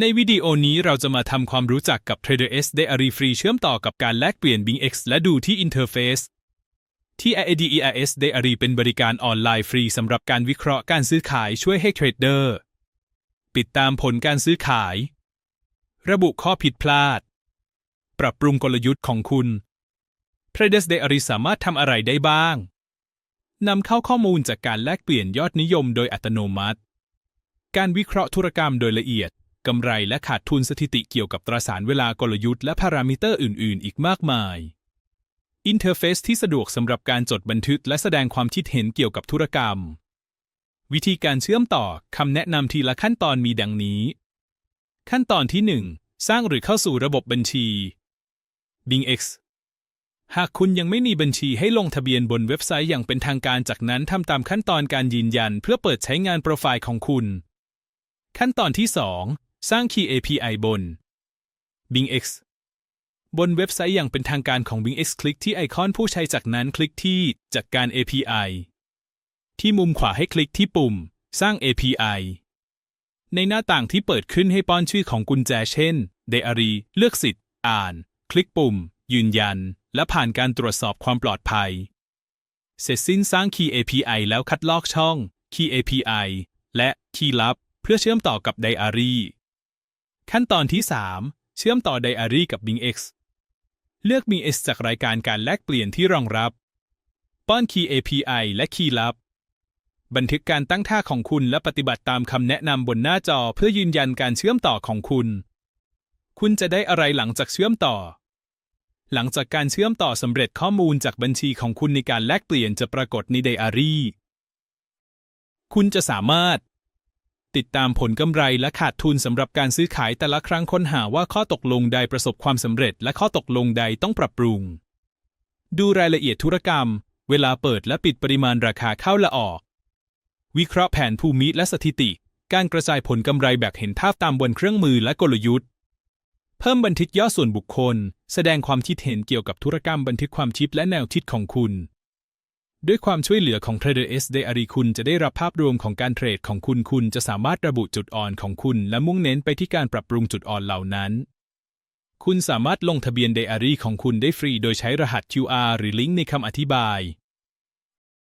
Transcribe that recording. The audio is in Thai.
ในวิดีโอนี้เราจะมาทำความรู้จักกับ Trader S Diary ฟรีเชื่อมต่อกับการแลกเปลี่ยน Bing X และดูที่อินเทอร์เฟซที่ IADERS Diary เป็นบริการออนไลน์ฟรีสำหรับการวิเคราะห์การซื้อขายช่วยให้เทรดเดอร์ติดตามผลการซื้อขาย ระบุข้อผิดพลาด ปรับปรุงกลยุทธ์ของคุณ Traders Diary สามารถทำอะไรได้บ้าง นำเข้าข้อมูลจากการแลกเปลี่ยนยอดนิยมโดยอัตโนมัติ การวิเคราะห์ธุรกรรมโดยละเอียด กำไรและขาดทุนสถิติเกี่ยวกับตราสารเวลากลยุทธ์และพารามิเตอร์อื่น ๆ อีกมากมาย อินเทอร์เฟซที่สะดวกสำหรับการจดบันทึกและแสดงความคิดเห็นเกี่ยวกับธุรกรรม วิธีการเชื่อมต่อคำแนะนำทีละขั้นตอนมีดังนี้ ขั้นตอนที่ 1 สร้างหรือเข้าสู่ระบบบัญชี BingX หากคุณยังไม่มีบัญชีให้ลงทะเบียนบนเว็บไซต์อย่างเป็นทางการจากนั้นทำตามขั้นตอนการยืนยันเพื่อเปิดใช้งานโปรไฟล์ของคุณ ขั้นตอนที่ 2 สร้าง Key API บน BingX บนเว็บไซต์อย่างเป็นทางการของ BingX คลิกที่ไอคอนผู้ใช้จากนั้นคลิกที่จัดการ API ที่มุมขวาให้คลิกที่ปุ่ม สร้าง API ในหน้าต่างที่เปิดขึ้นให้ป้อนชื่อของกุญแจเช่น Diary เลือกสิทธิ์ อ่าน คลิกปุ่ม ยืนยัน และผ่านการตรวจสอบความปลอดภัย เสร็จสิ้นสร้าง Key API แล้วคัดลอกช่อง Key API และ Key ลับ เพื่อเชื่อมต่อกับ Diary ขั้นตอนที่ 3 เชื่อมต่อ Diary กับ BingX เลือก BingX จากรายการการแลกเปลี่ยนที่รองรับ ป้อน Key API และ Key ลับ บันทึกการตั้งท่าของคุณและปฏิบัติตามคำแนะนำบนหน้าจอเพื่อยืนยันการเชื่อมต่อของคุณ คุณจะได้อะไรหลังจากเชื่อมต่อ หลังจากการเชื่อมต่อสำเร็จข้อมูลจากบัญชีของคุณในการแลกเปลี่ยนจะปรากฏในไดอารี่ คุณจะสามารถ ติดตามผลกำไรและขาดทุนสำหรับการซื้อขายแต่ละครั้งค้นหาว่าข้อตกลงใดประสบความสำเร็จ และข้อตกลงใดต้องปรับปรุง ดูรายละเอียดธุรกรรม เวลาเปิดและปิดปริมาณราคาเข้าและออก วิเคราะห์แผนภูมิและสถิติ การกระจายผลกำไรแบบเห็นภาพตามบนเครื่องมือและกลยุทธ์ เพิ่มบันทึกย่อส่วนบุคคล แสดงความคิดเห็นเกี่ยวกับธุรกรรมบันทึกความคิดและแนวคิดของคุณ ด้วยความช่วยเหลือของ Trader S Diary คุณจะได้รับภาพรวมของการเทรดของคุณคุณจะสามารถระบุจุดอ่อนของคุณ และมุ่งเน้นไปที่การปรับปรุงจุดอ่อนเหล่านั้น คุณสามารถลงทะเบียนไดอารี่ของคุณได้ฟรีโดยใช้รหัส QR หรือลิงก์ในคำอธิบาย